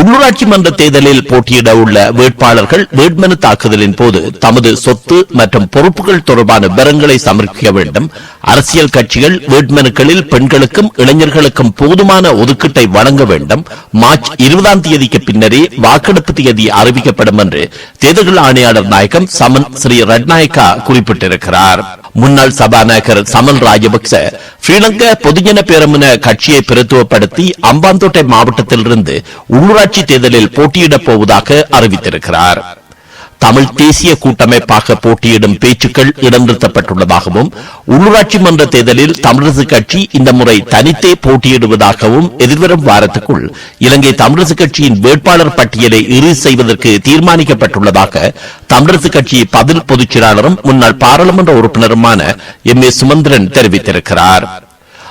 உள்ளூராட்சி மன்ற தேர்தலில் போட்டியிட உள்ள வேட்பாளர்கள் வேட்புமனு தாக்குதலின் போது தமது சொத்து மற்றும் பொறுப்புகள் தொடர்பான விவரங்களை சமர்ப்பிக்க வேண்டும். அரசியல் கட்சிகள் வேட்புமனுக்களில் பெண்களுக்கும் இளைஞர்களுக்கும் போதுமான ஒதுக்கீட்டை வழங்க வேண்டும். மார்ச் இருபதாம் தேதிக்கு பின்னரே வாக்கெடுப்பு தேதி அறிவிக்கப்படும் என்று தேர்தல் ஆணையாளர் நாயகம் சமன் ஸ்ரீ ரட்நாயக்கா குறிப்பிட்டிருக்கிறார். முன்னாள் சபாநாயகர் சமல் ராஜபக்ச ஸ்ரீலங்கா பொதுஜன பேரமுன கட்சியை பிரத்துவப்படுத்தி அம்பாந்தோட்டை மாவட்டத்திலிருந்து உள்ளூராட்சி உள்ளாட்சி தேர்தலில் போட்டியிடப் போவதாக அறிவித்திருக்கிறார். தமிழ் தேசிய கூட்டமைப்பாக போட்டியிடும் பேச்சுக்கள் இடம்நிறுத்தப்பட்டுள்ளதாகவும் உள்ளூராட்சி மன்ற தேர்தலில் தமிழரசு கட்சி இந்த முறை தனித்தே போட்டியிடுவதாகவும் எதிர்வரும் வாரத்துக்குள் இலங்கை தமிழரசு கட்சியின் வேட்பாளர் பட்டியலை இறுதி செய்வதற்கு தீர்மானிக்கப்பட்டுள்ளதாக தமிழரசு கட்சி பதில் பொதுச் செயலாளரும் முன்னாள் பாராளுமன்ற உறுப்பினருமான எம். ஏ. சுமந்திரன் தெரிவித்திருக்கிறார்.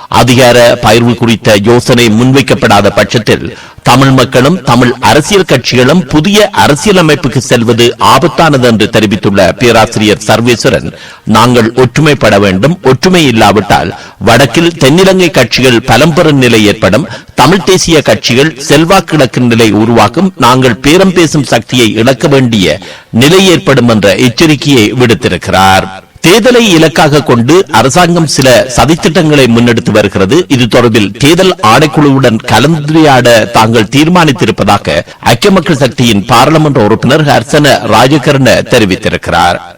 அதிகார பயிர்வு குறித்த யோசனை முன்வைக்கப்படாத பட்சத்தில் தமிழ் மக்களும் தமிழ் அரசியல் கட்சிகளும் புதிய அரசியலமைப்புக்கு செல்வது ஆபத்தானது என்று தெரிவித்துள்ள பேராசிரியர் சர்வேஸ்வரன். நாங்கள் ஒற்றுமைப்பட வேண்டும். ஒற்றுமை இல்லாவிட்டால் வடக்கில் தென்னிலங்கை கட்சிகள் பலம் பெறும் நிலை ஏற்படும். தமிழ் தேசிய கட்சிகள் செல்வாக்கிழக்கு நிலை உருவாக்கும். நாங்கள் பேரம் பேசும் சக்தியை இழக்க வேண்டிய நிலை ஏற்படும் என்ற எச்சரிக்கையை விடுத்திருக்கிறார். தேர்தலை இலக்காக கொண்டு அரசாங்கம் சில சதித்திட்டங்களை முன்னெடுத்து வருகிறது. இது தொடர்பில் தேர்தல் ஆணைக்குழுவுடன் கலந்துரையாட தாங்கள் தீர்மானித்திருப்பதாக ஐக்கிய மக்கள் சக்தியின் பாராளுமன்ற உறுப்பினர் ஹர்சன ராஜகர்ண தெரிவித்திருக்கிறார்.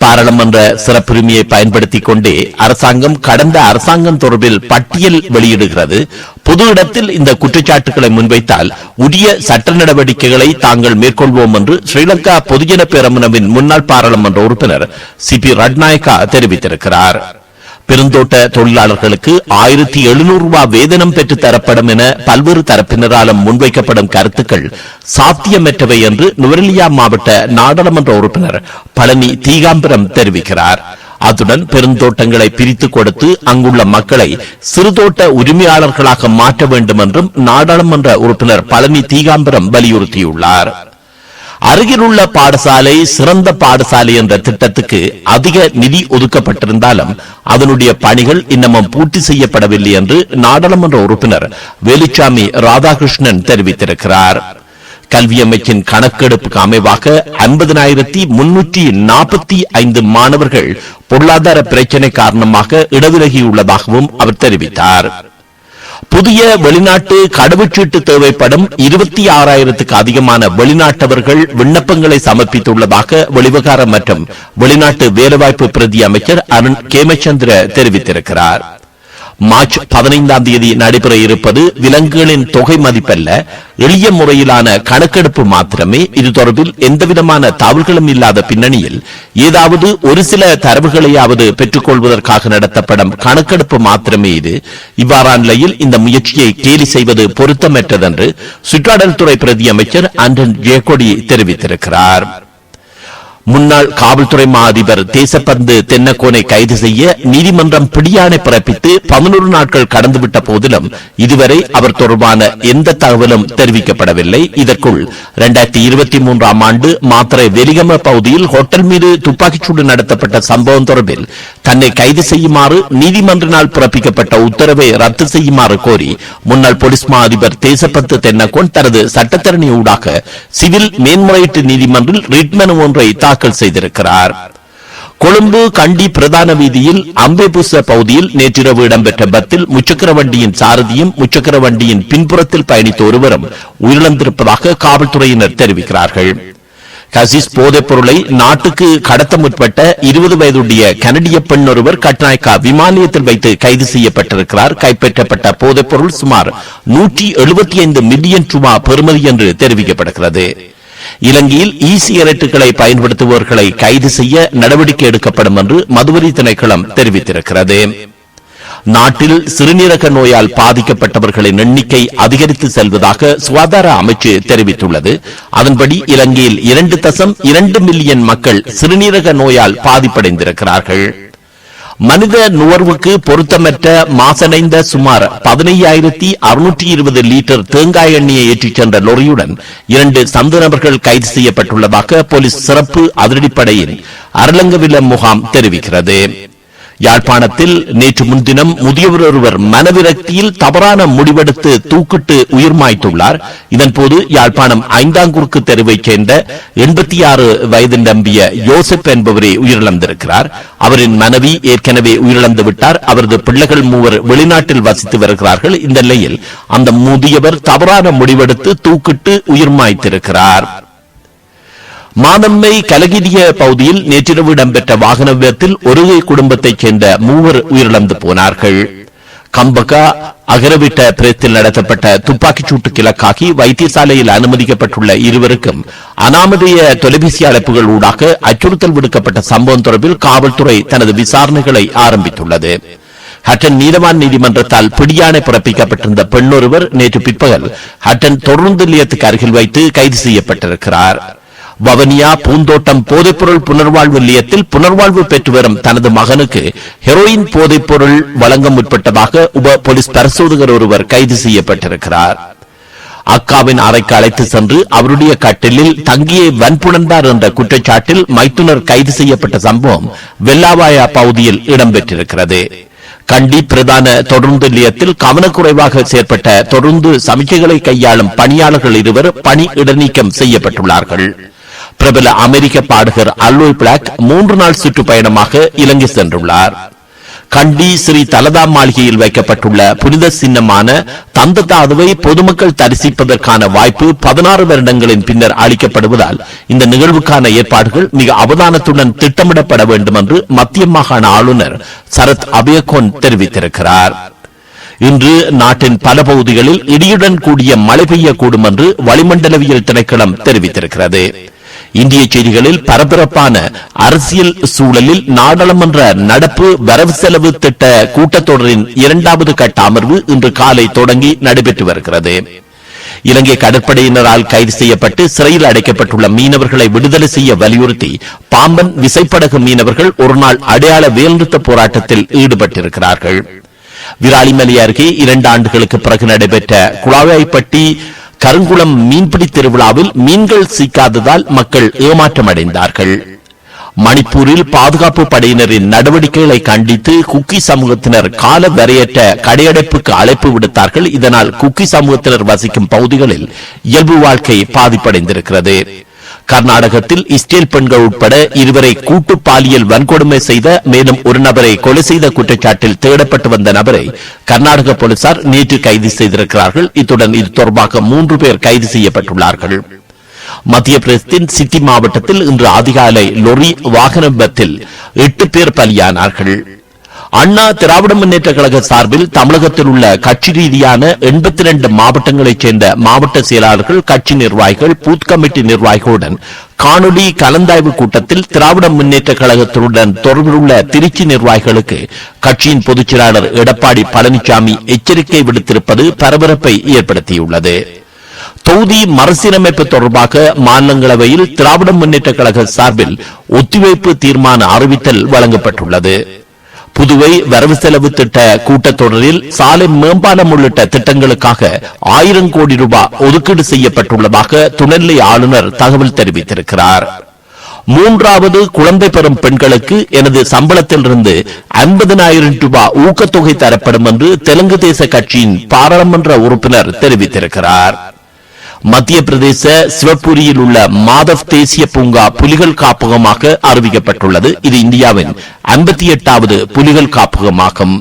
பாராளுமன்ற சிறப்புரிமையை பயன்படுத்திக் கொண்டே அரசாங்கம் கடந்த அரசாங்கம் தொடர்பில் பட்டியல் வெளியிடுகிறது. பொது இடத்தில் இந்த குற்றச்சாட்டுகளை முன்வைத்தால் உரிய சட்ட நடவடிக்கைகளை தாங்கள் மேற்கொள்வோம் என்று ஸ்ரீலங்கா பொதுஜன பேரமுனவின் முன்னாள் பாராளுமன்ற உறுப்பினர் சி பி ரட்நாயக்கா தெரிவித்திருக்கிறார். பெருந்தோட்ட தொழிலாளர்களுக்கு ஆயிரத்தி எழுநூறு ரூபாய் வேதனம் பெற்று தரப்படும் என பல்வேறு தரப்பினராலும் முன்வைக்கப்படும் கருத்துக்கள் சாத்தியமற்றவை என்று நுவரெலியா மாவட்ட நாடாளுமன்ற உறுப்பினர் பழனி தீகாம்பரம் தெரிவிக்கிறார். அத்துடன் பெருந்தோட்டங்களை பிரித்து கொடுத்து அங்குள்ள மக்களை சிறுதோட்ட உரிமையாளர்களாக மாற்ற வேண்டும் என்றும் நாடாளுமன்ற உறுப்பினர் பழனி தீகாம்பரம் வலியுறுத்தியுள்ளார். அருகிலுள்ள பாடசாலை சிறந்த பாடசாலை என்ற திட்டத்துக்கு அதிக நிதி ஒதுக்கப்பட்டிருந்தாலும் அதனுடைய பணிகள் இன்னமும் பூர்த்தி செய்யப்படவில்லை என்று நாடாளுமன்ற உறுப்பினர் வேலுச்சாமி ராதாகிருஷ்ணன் தெரிவித்திருக்கிறார். கல்வி அமைச்சின் கணக்கெடுப்புக்கு அமைவாக ஐம்பதனாயிரத்தி முன்னூற்றி நாற்பத்தி ஐந்து மாணவர்கள் பொருளாதார பிரச்சினை காரணமாக இடவிலகியுள்ளதாகவும் அவர் தெரிவித்தார். புதிய வெளிநாட்டு கடவுச்சீட்டு தேவைப்படும் இருபத்தி ஆறாயிரத்துக்கு அதிகமான வெளிநாட்டவர்கள் விண்ணப்பங்களை சமர்ப்பித்துள்ளதாக வெளிவகாரம் மற்றும் வெளிநாட்டு வேலைவாய்ப்பு பிரதி அமைச்சர் அருண் கேமச்சந்திர தெரிவித்திருக்கிறார். மார்ச் பதினைந்தாம் தேதி நடைபெற இருப்பது விலங்குகளின் தொகை மதிப்பல்ல. எளிய முறையிலான கணக்கெடுப்பு மாத்திரமே இது தொடர்பில் எந்தவிதமான தவறுகளும் இல்லாத பின்னணியில் ஏதாவது ஒரு சில தரவுகளையாவது பெற்றுக்கொள்வதற்காக நடத்தப்படும் கணக்கெடுப்பு மாத்திரமே இது. இவ்வாறான நிலையில் இந்த முயற்சியை கேலி செய்வது பொருத்தமற்றதென்று சுற்றாடல் துறை பிரதி அமைச்சர் அண்டன் ஜேகொடி தெரிவித்திருக்கிறார். முன்னாள் காவல்துறை மா அதிபர் தேசப்பந்து தென்னக்கோனை கைது செய்ய நீதிமன்றம் பிடியாணை பிறப்பித்து பதினோரு நாட்கள் கடந்துவிட்ட போதிலும் இதுவரை அவர் தொடர்பான எந்த தகவலும் தெரிவிக்கப்படவில்லை. இதற்குள் இரண்டாயிரத்தி இருபத்தி மூன்றாம் ஆண்டு மாத்திரை வெலிகம பகுதியில் ஹோட்டல் மீது துப்பாக்கிச்சூடு நடத்தப்பட்ட சம்பவம் தொடர்பில் தன்னை கைது செய்யுமாறு நீதிமன்றினால் பிறப்பிக்கப்பட்ட உத்தரவை ரத்து செய்யுமாறு கோரி முன்னாள் போலீஸ் மா அதிபர் தேசப்பத்து தென்னக்கோன் தனது சட்டத்தரணி ஊடாக சிவில் மேன்முறையீட்டு நீதிமன்றில் ரிட்மனு ஒன்றை தாக்கல் செய்திருக்கிறார். கொழும்பு கண்டி பிரதான வீதியில் அம்பேபுச பகுதியில் நேற்றிரவு இடம்பெற்ற பத்தில் முச்சக்கர வண்டியின் சாரதியும் முச்சக்கர வண்டியின் பின்புறத்தில் பயணித்த ஒருவரும் உயிரிழந்திருப்பதாக காவல்துறையினர் தெரிவிக்கிறார்கள். கசிஸ் போதைப் பொருளை நாட்டுக்கு கடத்த முற்பட்ட இருபது வயதுடைய கனடிய பெண் ஒருவர் கட்நாயக்கா விமானியத்தில் வைத்து கைது செய்யப்பட்டிருக்கிறார். கைப்பற்றப்பட்ட போதைப் பொருள் சுமார் நூற்றி எழுபத்தி ஐந்து மில்லியன் ரூபாய் பெறுமதி என்று தெரிவிக்கப்படுகிறது. இலங்கையில் இ சிகரெட்டுகளை பயன்படுத்துபவர்களை கைது செய்ய நடவடிக்கை எடுக்கப்படும் என்று மதுவரி திணைக்களம் தெரிவித்திருக்கிறது. நாட்டில் சிறுநீரக நோயால் பாதிக்கப்பட்டவர்களின் எண்ணிக்கை அதிகரித்து செல்வதாக சுகாதார அமைச்சு தெரிவித்துள்ளது. அதன்படி இலங்கையில் இரண்டு தசம் இரண்டு மில்லியன் மக்கள் சிறுநீரக நோயால் பாதிப்படைந்திருக்கிறார்கள். மனித நுகர்வுக்கு பொருத்தமற்ற மாசடைந்த சுமார் பதினையாயிரத்தி அறுநூற்றி இருபது லிட்டர் தேங்காய் எண்ணெயை ஏற்றிச் சென்ற லொரியுடன் இரண்டு சந்த நபர்கள் கைது செய்யப்பட்டுள்ளதாக போலீஸ் சிறப்பு அதிரடிப்படையின் அரலங்கவில முகாம் தெரிவிக்கிறது. யாழ்ப்பாணத்தில் நேற்று முன்தினம் முதியவர் ஒருவர் மனவிரக்தியில் தவறான முடிவெடுத்து தூக்கிட்டு உயிர் மாய்த்துள்ளார் இதன்போது யாழ்ப்பாணம் ஐந்தாங்குறுக்கு தெருவைச் சேர்ந்த எண்பத்தி ஆறு வயது நம்பிய யோசப் என்பவரே உயிரிழந்திருக்கிறார். அவரின் மனைவி ஏற்கனவே உயிரிழந்து விட்டார். அவரது பிள்ளைகள் மூவர் வெளிநாட்டில் வசித்து வருகிறார்கள். இந்த நிலையில் அந்த முதியவர் தவறான முடிவெடுத்து தூக்கிட்டு உயிர் மாய்த்திருக்கிறார் மாதம்மை கலகிரிய பகுதியில் நேற்றிரவு இடம்பெற்ற வாகன விபத்தில் ஒரு குடும்பத்தைச் சேர்ந்த மூவர் உயிரிழந்து போனார்கள். கம்பகா அகரவிட்ட பிரத்தில் நடத்தப்பட்ட துப்பாக்கிச் சூட்டு கிழக்காகி வைத்தியசாலையில் அனுமதிக்கப்பட்டுள்ள இருவருக்கும் அனாமதேய தொலைபேசி அழைப்புகள் ஊடாக அச்சுறுத்தல் விடுக்கப்பட்ட சம்பவம் தொடர்பில் காவல்துறை தனது விசாரணைகளை ஆரம்பித்துள்ளது. ஹட்டன் நீதவான் நீதிமன்றத்தால் பிடியாணை பிறப்பிக்கப்பட்டிருந்த பெண்ணொருவர் நேற்று பிற்பகல் ஹட்டன் தொடர்ந்து நிலையத்துக்கு அருகில் வைத்து கைது செய்யப்பட்டிருக்கிறார். வவனியா பூந்தோட்டம் போதைப்பொருள் புனர்வாழ்வு நிலையத்தில் புனர்வாழ்வு பெற்று வரும் தனது மகனுக்கு ஹெரோயின் போதைப்பொருள் வழங்க முற்பட்டதாக உப போலீஸ் பரிசோதகர் ஒருவர் கைது செய்யப்பட்டிருக்கிறார். அக்காவின் அறைக்கு அழைத்து சென்று அவருடைய கட்டிலில் தங்கியை வன்புணர்ந்தார் என்ற குற்றச்சாட்டில் மைத்துனர் கைது செய்யப்பட்ட சம்பவம் வெல்லாவாயா பகுதியில் இடம்பெற்றிருக்கிறது. கண்டி பிரதான தொடர்ந்து நிலையத்தில் கவனக்குறைவாக செயற்பட்ட தொடர்ந்து சமிக்கைகளை கையாளும் பணியாளர்கள் இருவர் பணி இடைநீக்கம் செய்யப்பட்டுள்ளார்கள். பிரபல அமெரிக்க பாடகர் அல்லோய் பிளாக் மூன்று நாள் சுற்றுப்பயணமாக இலங்கை சென்றுள்ளார். கண்டி ஸ்ரீ தலதா மாளிகையில் வைக்கப்பட்டுள்ள புனித சின்னமான தந்ததாதுவை பொதுமக்கள் தரிசிப்பதற்கான வாய்ப்பு பதினாறு வருடங்களின் பின்னர் அளிக்கப்படுவதால் இந்த நிகழ்வுக்கான ஏற்பாடுகள் மிக அவதானத்துடன் திட்டமிடப்பட வேண்டும் என்று மத்திய மாகாண ஆளுநர் சரத் அபயகோன் தெரிவித்திருக்கிறார். இன்று நாட்டின் பல பகுதிகளில் இடியுடன் கூடிய மழை பெய்யக்கூடும் என்று வளிமண்டலவியல் திணைக்களம் தெரிவித்திருக்கிறது. இந்திய செய்திகளில் பரபரப்பான அரசியல் சூழலில் நாடாளுமன்ற நடப்பு வரவு செலவு திட்ட கூட்டத்தொடரின் இரண்டாவது கட்ட அமர்வு இன்று காலை தொடங்கி நடைபெற்று வருகிறது. இலங்கை கடற்படையினரால் கைது செய்யப்பட்டு சிறையில் அடைக்கப்பட்டுள்ள மீனவர்களை விடுதலை செய்ய வலியுறுத்தி பாம்பன் விசைப்படகு மீனவர்கள் ஒருநாள் அடையாள வேல்நிறுத்த போராட்டத்தில் ஈடுபட்டிருக்கிறார்கள். விராலிமலை அருகே இரண்டு ஆண்டுகளுக்கு பிறகு நடைபெற்ற குழாவாய்ப்பட்டி கருங்குளம் மீன்பிடி திருவிழாவில் மீன்கள் சிக்காததால் மக்கள் ஏமாற்றமடைந்தார்கள். மணிப்பூரில் பாதுகாப்பு படையினரின் நடவடிக்கைகளை கண்டித்து குக்கி சமூகத்தினர் கால வரையற்ற கடையடைப்புக்கு அழைப்பு விடுத்தார்கள். இதனால் குக்கி சமூகத்தினர் வசிக்கும் பகுதிகளில் இயல்பு வாழ்க்கை பாதிப்படைந்திருக்கிறது. கர்நாடகத்தில் இஸ்ரேல் பெண்கள் உட்பட இருவரை கூட்டு பாலியல் வன்கொடுமை செய்த மேலும் ஒரு நபரை கொலை செய்த குற்றச்சாட்டில் தேடப்பட்டு வந்த நபரை கர்நாடக போலீசார் நேற்று கைது செய்திருக்கிறார்கள். இத்துடன் இது தொடர்பாக மூன்று பேர் கைது செய்யப்பட்டுள்ளார்கள். மத்திய பிரதேசத்தின் சிட்டி மாவட்டத்தில் இன்று அதிகாலை லொரி வாகன விபத்தில் எட்டு பேர் பலியானார்கள். அண்ணா திராவிட முன்னேற்ற கழக சார்பில் தமிழகத்தில் உள்ள கட்சி ரீதியான எண்பத்தி ரெண்டு மாவட்டங்களைச் சேர்ந்த மாவட்ட செயலாளர்கள் கட்சி நிர்வாகிகள் பூத் கமிட்டி நிர்வாகிகளுடன் காணொலி கலந்தாய்வு கூட்டத்தில் திராவிட முன்னேற்ற கழகத்துடன் தொடர்புள்ள திருச்சி நிர்வாகிகளுக்கு கட்சியின் பொதுச் செயலாளர் எடப்பாடி பழனிசாமி எச்சரிக்கை விடுத்திருப்பது பரபரப்பை ஏற்படுத்தியுள்ளது. தொகுதி மறுசீரமைப்பு தொடர்பாக மாநிலங்களவையில் திராவிட முன்னேற்ற கழக சார்பில் ஒத்திவைப்பு தீர்மான அறிவித்தல் வழங்கப்பட்டுள்ளது. புதுவை வரவு செலவு திட்ட கூட்டத்தொடரில் சாலை மேம்பாலம் உள்ளிட்ட திட்டங்களுக்காக ஆயிரம் கோடி ரூபாய் ஒதுக்கீடு செய்யப்பட்டுள்ளதாக துணைநிலை ஆளுநர் தகவல் தெரிவித்திருக்கிறார். மூன்றாவது குழந்தை பெறும் பெண்களுக்கு எனது சம்பளத்திலிருந்து ஐம்பதனாயிரம் ரூபாய் ஊக்கத்தொகை தரப்படும் என்று தெலுங்கு தேச கட்சியின் பாராளுமன்ற உறுப்பினர் தெரிவித்திருக்கிறார். மத்திய பிரதேச சிவபுரியில் உள்ள மாதவ் தேசிய பூங்கா புலிகள் காப்பகமாக அறிவிக்கப்பட்டுள்ளது. இது இந்தியாவின் ஐம்பத்தி எட்டாவது புலிகள் காப்பகமாகும்.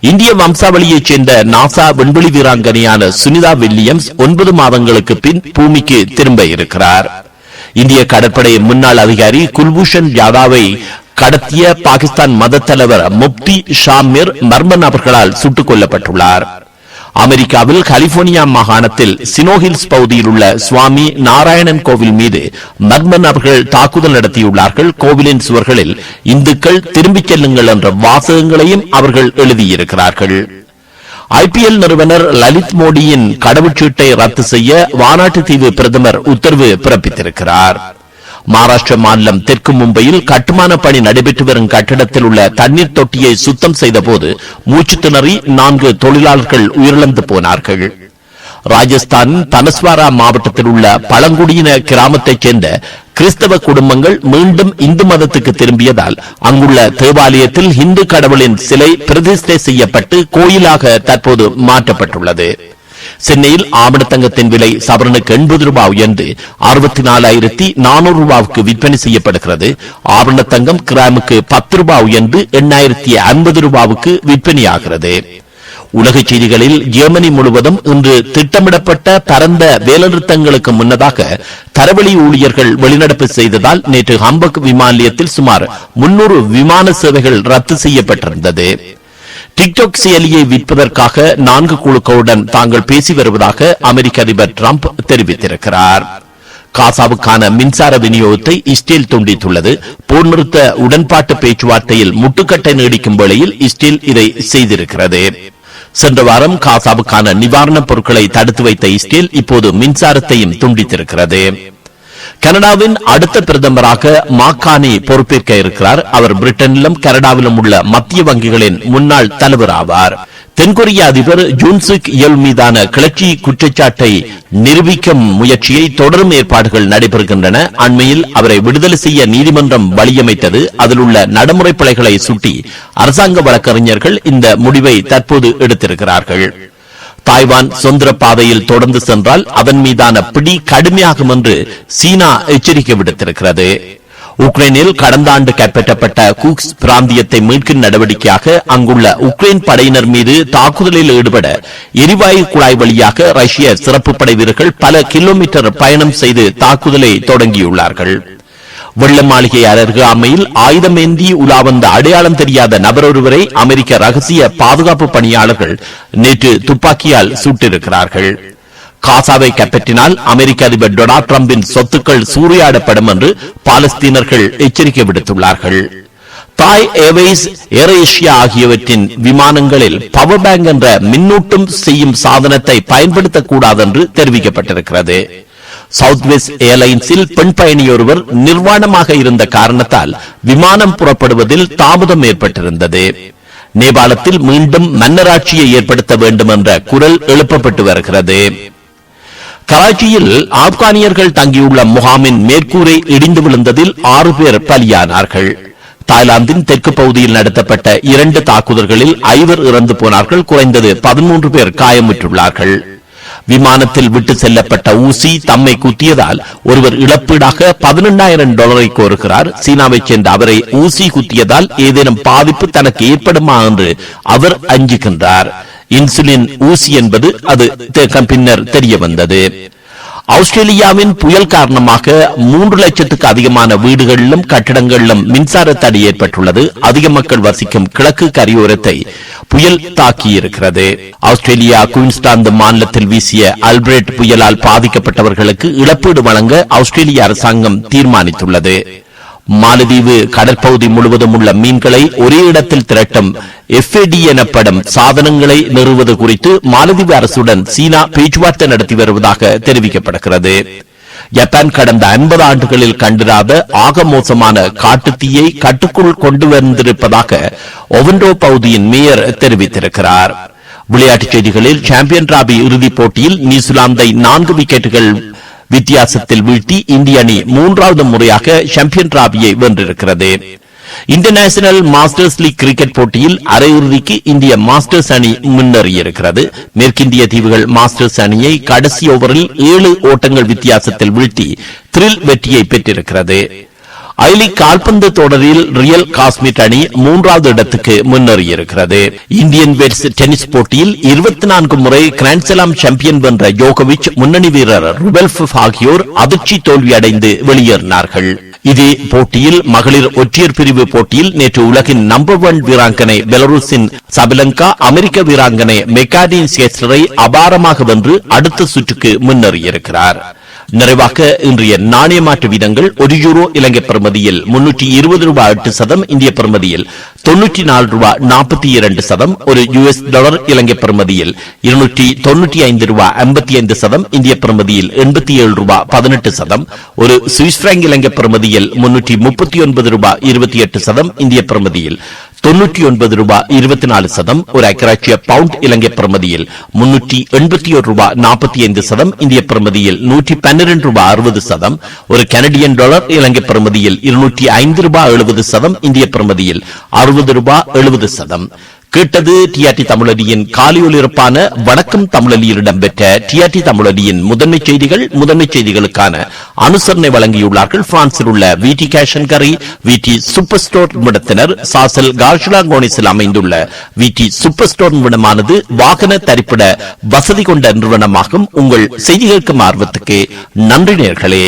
இந்திய வம்சாவளியைச் சேர்ந்த நாசா விண்வெளி வீராங்கனையான சுனிதா வில்லியம்ஸ் ஒன்பது மாதங்களுக்கு பின் பூமிக்கு திரும்ப இருக்கிறார். இந்திய கடற்படை முன்னாள் அதிகாரி குல்பூஷன் யாதாவை கடத்திய பாகிஸ்தான் மத தலைவர் முப்தி ஷாமிர் மர்ம நபர்களால் சுட்டுக் கொல்லப்பட்டுள்ளார். அமெரிக்காவில் கலிபோர்னியா மாகாணத்தில் சினோஹில்ஸ் பகுதியில் உள்ள சுவாமி நாராயணன் கோவில் மீது மர்ம நபர்கள் தாக்குதல் நடத்தியுள்ளார்கள். கோவிலின் சுவர்களில் இந்துக்கள் திரும்பிச் செல்லுங்கள் என்ற வாசகங்களையும் அவர்கள் எழுதியிருக்கிறார்கள். ஐபிஎல் நிறுவனர் லலித் மோடியின் கடவுச்சீட்டை ரத்து செய்ய வானாட்டு தீவு பிரதமர் உத்தரவு பிறப்பித்திருக்கிறார். மகாராஷ்டிர மாநிலம் தெற்கு மும்பையில் கட்டுமான பணி நடைபெற்று வரும் கட்டிடத்தில் உள்ள தண்ணீர் தொட்டியை சுத்தம் செய்தபோது மூச்சு திணறி நான்கு தொழிலாளர்கள் உயிரிழந்து போனார்கள். ராஜஸ்தான் தனஸ்வாரா மாவட்டத்தில் உள்ள பழங்குடியின கிராமத்தைச் சேர்ந்த கிறிஸ்தவ குடும்பங்கள் மீண்டும் இந்து மதத்துக்கு திரும்பியதால் அங்குள்ள தேவாலயத்தில் இந்து கடவுளின் சிலை பிரதிஷ்டை செய்யப்பட்டு கோயிலாக தற்போது மாற்றப்பட்டுள்ளது. சென்னையில் ஆபணத்தங்கத்தின் விலை சவரனுக்கு எண்பது ரூபாய் உயர்ந்து அறுபத்தி நாலாயிரத்தி நானூறு ரூபாவுக்கு விற்பனை செய்யப்படுகிறது. ஆபணத்தங்கம் கிராமுக்கு பத்து ரூபாய் உயர்ந்து எண்ணாயிரத்தி ஐம்பது ரூபாவுக்கு விற்பனையாகிறது. உலகச் செய்திகளில் ஜெர்மனி முழுவதும் இன்று திட்டமிடப்பட்ட பரந்த வேலைநிறுத்தங்களுக்கு முன்னதாக தரவழி ஊழியர்கள் வெளிநடப்பு செய்ததால் நேற்று ஹம்பக் விமான நிலையத்தில் சுமார் முன்னூறு விமான சேவைகள் ரத்து செய்யப்பட்டிருந்தது. டிக்டாக் செயலியை விற்பதற்காக நான்கு குழுக்களுடன் தாங்கள் பேசி வருவதாக அமெரிக்க அதிபர் டிரம்ப் தெரிவித்திருக்கிறார். காசாவுக்கான மின்சார விநியோகத்தை இஸ்ரேல் துண்டித்துள்ளது. போர் நிறுத்த உடன்பாட்டு பேச்சுவார்த்தையில் முட்டுக்கட்டை நீடிக்கும் வேளையில் இஸ்ரேல் இதை செய்திருக்கிறது. சென்ற வாரம் காசாவுக்கான நிவாரணப் பொருட்களை தடுத்து வைத்த இஸ்ரேல் இப்போது மின்சாரத்தையும் துண்டித்திருக்கிறது. கனடாவின் அடுத்த பிரதமராக மாக்கானி பொறுப்பேற்க இருக்கிறார். அவர் பிரிட்டனிலும் கனடாவிலும் உள்ள மத்திய வங்கிகளின் முன்னாள் தலைவர் ஆவார் தென்கொரிய அதிபர் ஜூன்சுக் இயல் மீதான கிளர்ச்சி குற்றச்சாட்டை நிரூபிக்கும் முயற்சியை தொடரும் ஏற்பாடுகள் நடைபெறுகின்றன. அண்மையில் அவரை விடுதலை செய்ய நீதிமன்றம் வழியமைத்தது. அதில் உள்ள நடைமுறை பிழைகளை சுட்டி அரசாங்க வழக்கறிஞர்கள் இந்த முடிவை தற்போது எடுத்திருக்கிறார்கள். தாய்வான் சுதந்திர பாதையில் தொடர்ந்து சென்றால் அதன் மீதான பிடி கடுமையாகும் என்று சீனா எச்சரிக்கை விடுத்திருக்கிறது. உக்ரைனில் கடந்த ஆண்டு கைப்பற்றப்பட்ட குக்ஸ் பிராந்தியத்தை மீட்கும் நடவடிக்கையாக அங்குள்ள உக்ரைன் படையினர் மீது தாக்குதலில் ஈடுபட எரிவாயு குழாய் வழியாக ரஷ்ய சிறப்பு படை வீரர்கள் பல கிலோமீட்டர் பயணம் செய்து தாக்குதலை தொடங்கியுள்ளார்கள். வெள்ள மாளிகை அருகாமையில் ஆயுதமேந்தி உலா வந்த அடையாளம் தெரியாத நபர் ஒருவரை அமெரிக்க ரகசிய பாதுகாப்பு பணியாளர்கள் நேற்று துப்பாக்கியால் சுட்டிருக்கிறார்கள் காசாவை கைப்பற்றினால் அமெரிக்க அதிபர் டொனால்ட் டிரம்பின் சொத்துக்கள் சூறையாடப்படும் என்று பாலஸ்தீனர்கள் எச்சரிக்கை விடுத்துள்ளார்கள். தாய் ஏர்வேஸ் ஏரேஷியா ஆகியவற்றின் விமானங்களில் பவர் பேங்க் என்ற மின்னூட்டம் செய்யும் சாதனத்தை பயன்படுத்தக்கூடாது என்று தெரிவிக்கப்பட்டிருக்கிறது. சவுத் வெஸ்ட் ஏர்லைன்ஸில் பெண் பயணியொருவர் நிர்வாணமாக இருந்த காரணத்தால் விமானம் புறப்படுவதில் தாமதம் ஏற்பட்டிருந்தது. நேபாளத்தில் மீண்டும் மன்னராட்சியை ஏற்படுத்த வேண்டும் என்ற குரல் எழுப்பப்பட்டு வருகிறது. கராச்சியில் ஆப்கானியர்கள் தங்கியுள்ள முகாமின் மேற்கூரை இடிந்து விழுந்ததில் ஆறு பேர் பலியானார்கள். தாய்லாந்தின் தெற்கு பகுதியில் நடத்தப்பட்ட இரண்டு தாக்குதல்களில் ஐவர் இறந்து போனார்கள் குறைந்தது பதிமூன்று பேர் காயமுற்றுள்ளார்கள். விமானத்தில் விட்டு செல்லப்பட்ட ஊசி தம்மை குத்தியதால் ஒருவர் இழப்பீடாக பதினெண்டாயிரம் டாலரை கோருகிறார். சீனாவைச் சேர்ந்த அவரை ஊசி குத்தியதால் ஏதேனும் பாதிப்பு தனக்கு ஏற்படுமா என்று அவர் அஞ்சுகின்றார். இன்சுலின் ஊசி என்பது அது பின்னர் தெரிய வந்தது. ஆஸ்திரேலியாவின் புயல் காரணமாக மூன்று லட்சத்துக்கு அதிகமான வீடுகளிலும் கட்டிடங்களிலும் மின்சார தடை ஏற்பட்டுள்ளது. அதிக மக்கள் வசிக்கும் கிழக்கு கரையோரத்தை புயல் தாக்கியிருக்கிறது. ஆஸ்திரேலியா குயின்ஸ்லாந்து மாநிலத்தில் வீசிய அல்பிரேட் புயலால் பாதிக்கப்பட்டவர்களுக்கு இழப்பீடு வழங்க ஆஸ்திரேலிய அரசாங்கம் தீர்மானித்துள்ளது. மாலதீவு கடற்பகுதி முழுவதும் உள்ள மீன்களை ஒரே இடத்தில் திரட்டும் எஃப்ஏடி எனப்படும் சாதனங்களை நிறுவது குறித்து மாலதீவு அரசுடன் சீனா பேச்சுவார்த்தை நடத்தி வருவதாக தெரிவிக்கப்படுகிறது. ஜப்பான் கடந்த 50 ஆண்டுகளில் கண்டிராத ஆக மோசமான காட்டுத்தீயை கட்டுக்குள் கொண்டு வந்திருப்பதாக ஒவன்டோ பகுதியின் மேயர் தெரிவித்திருக்கிறார். விளையாட்டுச் செய்திகளில் சாம்பியன் டிராபி இறுதிப் போட்டியில் நியூசிலாந்தை நான்கு விக்கெட்டுகள் வித்தியாசத்தில் வீழ்த்தி இந்திய அணி மூன்றாவது முறையாக சாம்பியன் டிராபியை வென்றிருக்கிறது. இன்டர்நேஷனல் மாஸ்டர்ஸ் லீக் கிரிக்கெட் போட்டியில் அரையிறுதிக்கு இந்திய மாஸ்டர்ஸ் அணி முன்னேறியிருக்கிறது. மேற்கிந்திய தீவுகள் மாஸ்டர்ஸ் அணியை கடைசி ஓவரில் ஏழு ஓட்டங்கள் வித்தியாசத்தில் வீழ்த்தி த்ரில் வெற்றியை பெற்றிருக்கிறது. ஐலீக் கால்பந்து தொடரில் ரியல் காஸ்மிட் அணி மூன்றாவது இடத்துக்கு முன்னேறியிருக்கிறது. இந்தியன் வெட்ஸ் டென்னிஸ் போட்டியில் இருபத்தி நான்கு முறை கிராண்ட்ஸ்லாம் சாம்பியன் வென்ற ஜோகோவிச் முன்னணி வீரர் ருபெல்ஃப் ஆகியோர் அதிர்ச்சி தோல்வியடைந்து வெளியேறினார்கள். இதே போட்டியில் மகளிர் ஒற்றையர் பிரிவு போட்டியில் நேற்று உலகின் நம்பர் ஒன் வீராங்கனை பெலருசின் சபிலங்கா அமெரிக்க வீராங்கனை மெக்காடின் சேஸ்டரை அபாரமாக வென்று அடுத்த சுற்றுக்கு முன்னேறியிருக்கிறார். நிறைவாக இன்றைய நாணய மாற்று வீதங்கள் ஒரு யூரோ இலங்கை பெறுமதியில் முன்னூற்றி இருபது ரூபாய் எட்டு சதம் இந்திய பெறுமதியில் தொன்னூற்றி நாலு ரூபாய் நாற்பத்தி இரண்டு சதம் ஒரு யுஎஸ் டாலர் இலங்கை பெறுமதியில் இருநூற்றி தொன்னூற்றி ஐந்து ரூபாய் ஐம்பத்தி ஐந்து சதம் இந்திய பெறுமதியில் எண்பத்தி ஏழு ரூபாய் பதினெட்டு சதம் ஒரு சுவிஸ் பிராங்க் இலங்கை பெறுமதியில் முன்னூற்றி முப்பத்தி ஒன்பது ரூபாய் இருபத்தி எட்டு சதம் இந்திய பெறுமதியில் தொன்னூற்றி ஒன்பது ரூபாய் இருபத்தி நாலு சதம் ஒரு ஐக்கராட்சிய பவுண்ட் இலங்கை பிரமதியில். முன்னூற்றி எண்பத்தி ஒரு ரூபாய் நாற்பத்தி ஐந்து சதம் இந்திய பிரமதியில். நூற்றி பன்னிரண்டு ரூபாய் அறுபது சதம் ஒரு கனடியன் டாலர் இலங்கை பிரமதியில். இருநூற்றி ஐந்து ரூபாய் எழுபது சதம் இந்திய பிரமதியில். அறுபது ரூபாய் எழுபது சதம். கேட்டது டிஆர்டி தமிழடியின் காலியொலிருப்பான வணக்கம் தமிழலியில் இடம்பெற்ற டிஆர்டி தமிழடியின் முதன்மை செய்திகள் முதன்மை செய்திகளுக்கான அனுசரணை வழங்கியுள்ளார்கள். பிரான்சில் உள்ள விடி கேஷன் கரி விடி சூப்பர் ஸ்டோர் நிமிடத்தினர் சாசல் கார்ஷுலா கோனிஸில் அமைந்துள்ள விடி சூப்பர் ஸ்டோர் நிமிடமானது வாகன தரிப்பிட வசதி கொண்ட நிறுவனமாகும். உங்கள் செய்திகளுக்கும் ஆர்வத்துக்கு நன்றி நேர்களே.